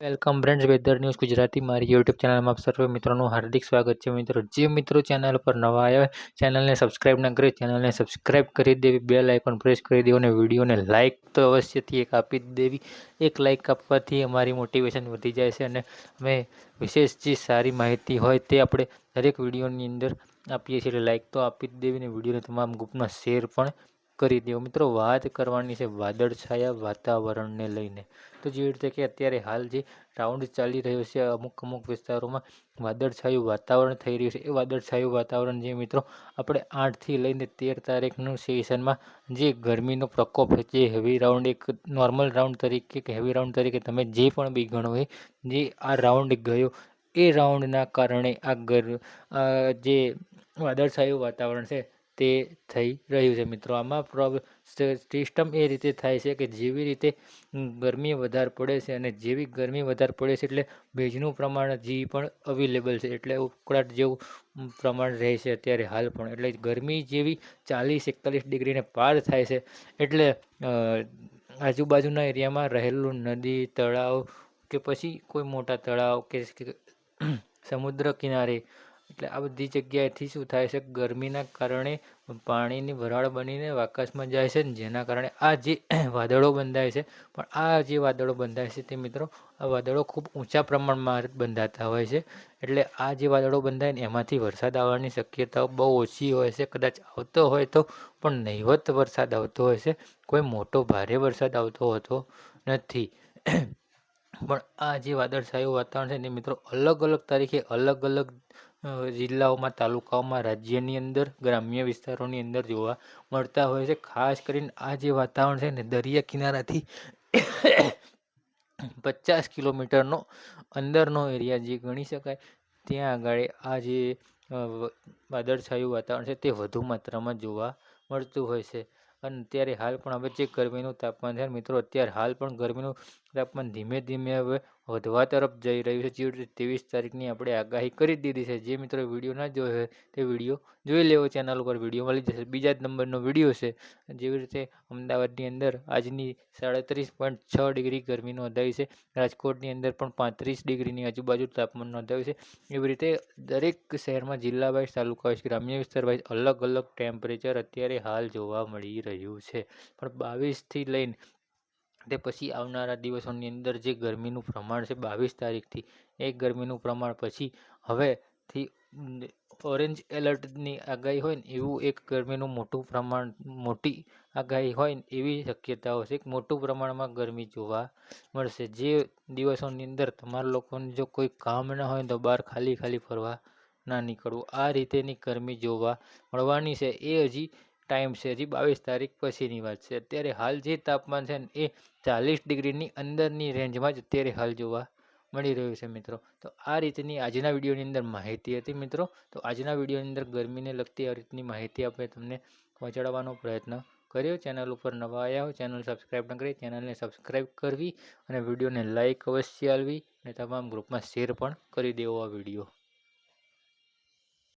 Welcome friends weather news Gujarati મારી YouTube ચેનલમાં આપ સર્વે મિત્રોનું હાર્દિક સ્વાગત છે મિત્રો. જે મિત્રો ચેનલ પર નવા આવ્યા ચેનલને સબસ્ક્રાઇબ ન કરી ચેનલને સબસ્ક્રાઇબ કરી દેવી બેલ આઇકોન પ્રેસ કરી દેવું અને વિડીયોને લાઇક તો અવશ્યથી એક આપી દેવી. એક લાઇક આપવાથી અમારી મોટિવેશન વધી જાય છે અને અમે વિશેષ જે સારી માહિતી હોય તે આપણે દરેક વિડીયોની અંદર આપીએ છીએ એટલે લાઇક તો આપી જ દેવી અને વિડીયોને તમામ ગ્રુપમાં શેર પણ કરી દો મિત્રો, વાત કરવાની છે વાદળછાયા વાતાવરણને લઈને. તો જેવી રીતે કે અત્યારે હાલ જે રાઉન્ડ ચાલી રહ્યો છે, અમુક અમુક વિસ્તારોમાં વાદળછાયું વાતાવરણ થઈ રહ્યું છે. એ વાદળછાયું વાતાવરણ જે મિત્રો, આપણે આઠથી લઈને તેર તારીખનું સેશનમાં જે ગરમીનો પ્રકોપ જે હેવી રાઉન્ડ એક નોર્મલ રાઉન્ડ તરીકે કે હેવી રાઉન્ડ તરીકે તમે જે પણ બી ગણો હોય જે આ રાઉન્ડ ગયો, એ રાઉન્ડના કારણે આ ગર જે વાદળછાયું વાતાવરણ છે તે થઈ રહ્યું છે. મિત્રો, આમાં સિસ્ટમ એ રીતે થાય છે કે જેવી રીતે ગરમી વધારે પડે છે અને જેવી ગરમી વધારે પડે છે એટલે ભેજનું પ્રમાણ હજી પણ અવેલેબલ છે. એટલે ઉકળાટ જેવું પ્રમાણ રહે છે અત્યારે હાલ પણ. એટલે ગરમી જેવી ચાલીસ એકતાલીસ ડિગ્રીને પાર થાય છે. એટલે આજુબાજુના એરિયામાં રહેલું નદી, તળાવ કે પછી કોઈ મોટા તળાવ કે, સમુદ્ર કિનારે એટલે આ બધી જગ્યાએથી શું થાય છે, ગરમીના કારણે પાણીની વરાળ બનીને આકાશમાં જાય છે જેના કારણે આ જે વાદળો બંધાય છે, પણ આ જે વાદળો બંધાય છે તે મિત્રો, આ વાદળો ખૂબ ઊંચા પ્રમાણમાં બંધાતા હોય છે. એટલે આ જે વાદળો બંધાય ને એમાંથી વરસાદ આવવાની શક્યતાઓ બહુ ઓછી હોય છે. કદાચ આવતો હોય તો પણ નહિવત વરસાદ આવતો હોય છે. કોઈ મોટો ભારે વરસાદ આવતો હોતો નથી. પણ આ જે વાદળછાયું વાતાવરણ છે ને મિત્રો અલગ અલગ તારીખે અલગ અલગ જિલ્લાઓમાં, તાલુકાઓમાં, રાજ્યની અંદર, ગ્રામ્ય વિસ્તારોની અંદર જોવા મળતા હોય છે. ખાસ કરીને આ જે વાતાવરણ છે ને દરિયા કિનારાથી પચાસ કિલોમીટરનો અંદરનો એરિયા જે ગણી શકાય, ત્યાં આગળ આ જે વાદળછાયું વાતાવરણ છે તે વધુ માત્રામાં જોવા મળતું હોય છે. અને અત્યારે હાલ પણ હવે જે ગરમીનું તાપમાન છે મિત્રો, અત્યારે હાલ પણ ગરમીનું તાપમાન ધીમે ધીમે હવે વધવા તરફ જઈ રહ્યું છે. જેવી રીતે ત્રેવીસ તારીખની આપણે આગાહી કરી દીધી છે. જે મિત્રો વીડિયો ના જોયો હોય તે વીડિયો જોઈ લેવો. ચેનલ ઉપર વીડિયો મળી જશે. બીજા જ નંબરનો વીડિયો છે. જેવી રીતે અમદાવાદની અંદર આજની સાડત્રીસ પોઈન્ટ છ ડિગ્રી ગરમી નોંધાઈ છે. રાજકોટની અંદર પણ પાંત્રીસ ડિગ્રીની આજુબાજુ તાપમાન નોંધાયું છે. એવી રીતે દરેક શહેરમાં જિલ્લા વાઇઝ તાલુકા વાઇઝ ગ્રામ્ય વિસ્તાર વાઇઝ અલગ અલગ ટેમ્પરેચર અત્યારે હાલ જોવા મળી રહ્યું છે. પણ બાવીસથી લઈને તે પછી આવનારા દિવસોની અંદર જે ગરમીનું પ્રમાણ છે બાવીસ તારીખથી, એ ગરમીનું પ્રમાણ પછી હવેથી ઓરેન્જ એલર્ટની આગાહી હોય ને એવું એક ગરમીનું મોટું પ્રમાણ, મોટી આગાહી હોય ને એવી શક્યતાઓ છે. એક મોટું પ્રમાણમાં ગરમી જોવા મળશે. જે દિવસોની અંદર તમારા લોકોને જો કોઈ કામ ન હોય તો બહાર ખાલી ખાલી ફરવા ના નીકળવું. આ રીતેની ગરમી જોવા મળવાની છે. એ હજી ટાઈમ છે, હજી બાવીસ તારીખ પછીની વાત છે. અત્યારે હાલ જે તાપમાન છે ને, એ ચાલીસ ડિગ્રીની અંદરની રેન્જમાં જ અત્યારે હાલ જોવા મળી રહ્યું છે મિત્રો. તો આ રીતની આજના વિડીયોની અંદર માહિતી હતી મિત્રો. તો આજના વિડીયોની અંદર ગરમીને લગતી આ રીતની માહિતી આપણે તમને પહોંચાડવાનો પ્રયત્ન કર્યો. ચેનલ ઉપર નવા આવ્યા હોય, ચેનલ સબસ્ક્રાઈબ ન કરી, ચેનલને સબસ્ક્રાઈબ કરવી અને વિડીયોને લાઇક અવશ્ય આવવી અને તમામ ગ્રુપમાં શેર પણ કરી દેવો આ વીડિયો.